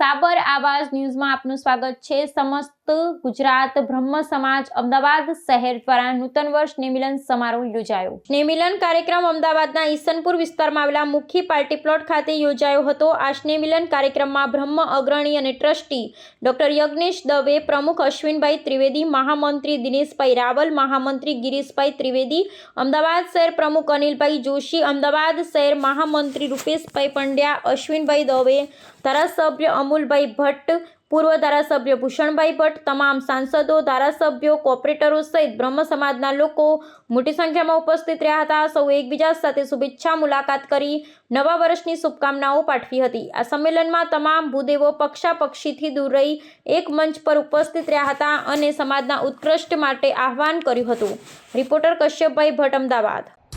અવાજ ન્યૂઝમાં આપનું સ્વાગત છે. સમસ્ત ગુજરાત બ્રહ્મ સમાજ અમદાવાદ શહેર દ્વારા નૂતન વર્ષ નિમિલન સમારોહ યોજાયો. સ્નેહમિલન કાર્યક્રમ અમદાવાદના ઈસનપુર વિસ્તારમાં આવેલા મુખ્ય પાર્ટી પ્લોટ ખાતે યોજાયો હતો. આ સ્નેહમિલન કાર્યક્રમમાં બ્રહ્મ અગ્રણી અને ટ્રસ્ટી ડોક્ટર યજ્ઞેશ દવે, પ્રમુખ અશ્વિનભાઈ ત્રિવેદી, મહામંત્રી દિનેશભાઈ રાવલ, મહામંત્રી ગિરીશભાઈ ત્રિવેદી, અમદાવાદ શહેર પ્રમુખ અનિલભાઈ જોશી, અમદાવાદ શહેર મહામંત્રી રૂપેશભાઈ પંડ્યા, અશ્વિનભાઈ દવે, ધારાસભ્ય અમુલભાઈ ભટ્ટ, પૂર્વ ધારાસભ્ય ભૂષણભાઈ ભટ્ટ, તમામ સાંસદો, ધારાસભ્યો, કોર્પોરેટરો સહિત બ્રહ્મ સમાજના લોકો મોટી સંખ્યામાં ઉપસ્થિત રહ્યા હતા. સૌ એકબીજા સાથે શુભેચ્છા મુલાકાત કરી નવા વર્ષની શુભકામનાઓ પાઠવી હતી. આ સંમેલનમાં તમામ ભૂદેવો પક્ષાપક્ષીથી દૂર રહી એક મંચ પર ઉપસ્થિત રહ્યા હતા અને સમાજના ઉત્કૃષ્ટ માટે આહ્વાન કર્યું હતું. રિપોર્ટર કશ્યપભાઈ ભટ્ટ, અમદાવાદ.